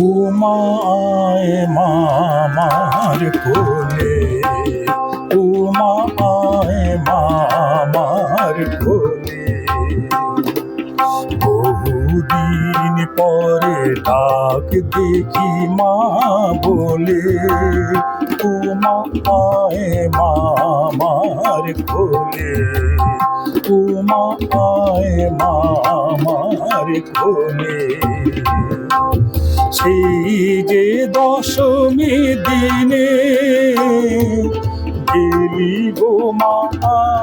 উমায় মামার কোলে। উমায় মামার কোলে। বহুদিন পরে ডাক দেখি মা বলে উমা আয় মামার কোলে। উমা আয় মামার কোলে। সেই যে দশমী দিনে। গেলি গো মারেলিনে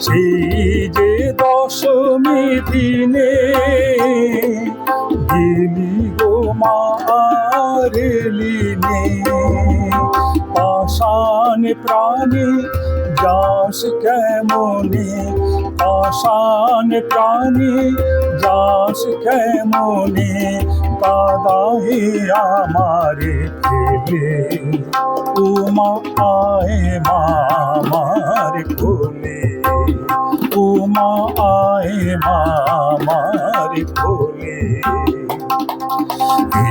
সেই যে দশমী দিনে। গেলি গো মারেলিনে পাষাণ প্রাণী যাস কেমনে? পাষাণ প্রাণী, যাস কেমনে কাদাহে আমারে ফেলে? উমা আয় মামার কোলে, উমা আয় মামার কোলে।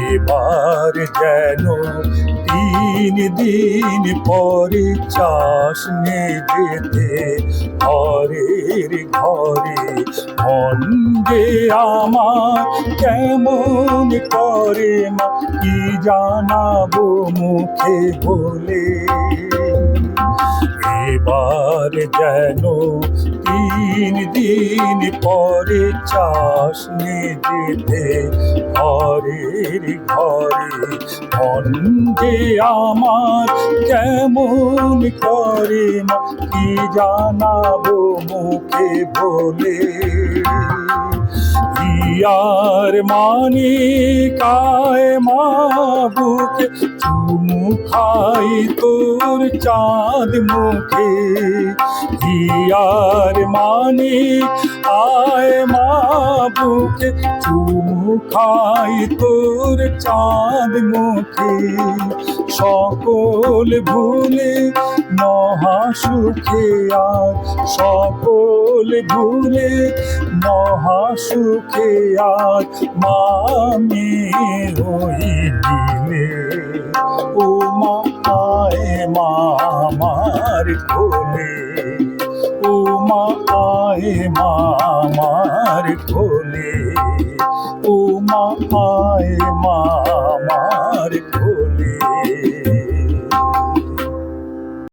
এবার যেন তিন দিন পরে চাষ যেতে ঘরের ঘরে। মন যে আমার কেমন করে মা কি জানাব মুখে বলে? এবার যেন তিন দিন পরে চাষ যেতে ঘরের ঘরে অন্ধে আমার কেমন করে মা, কি জানাব মুখে বলে? ইয়ার মানি কায় মা বুকে চুমু খাই তোর চাঁদ মুখে। ইয়ার মানি আয় মা বুকে চুমু খাই তোর চাঁদ মুখে। সকল ভুলে মহা সুখে আর সকল ভুলে মহা সুখে আর মামি হই দিলে উমা আয় মামার কোলে, উমা আয় মামার কোলে, উমা আয়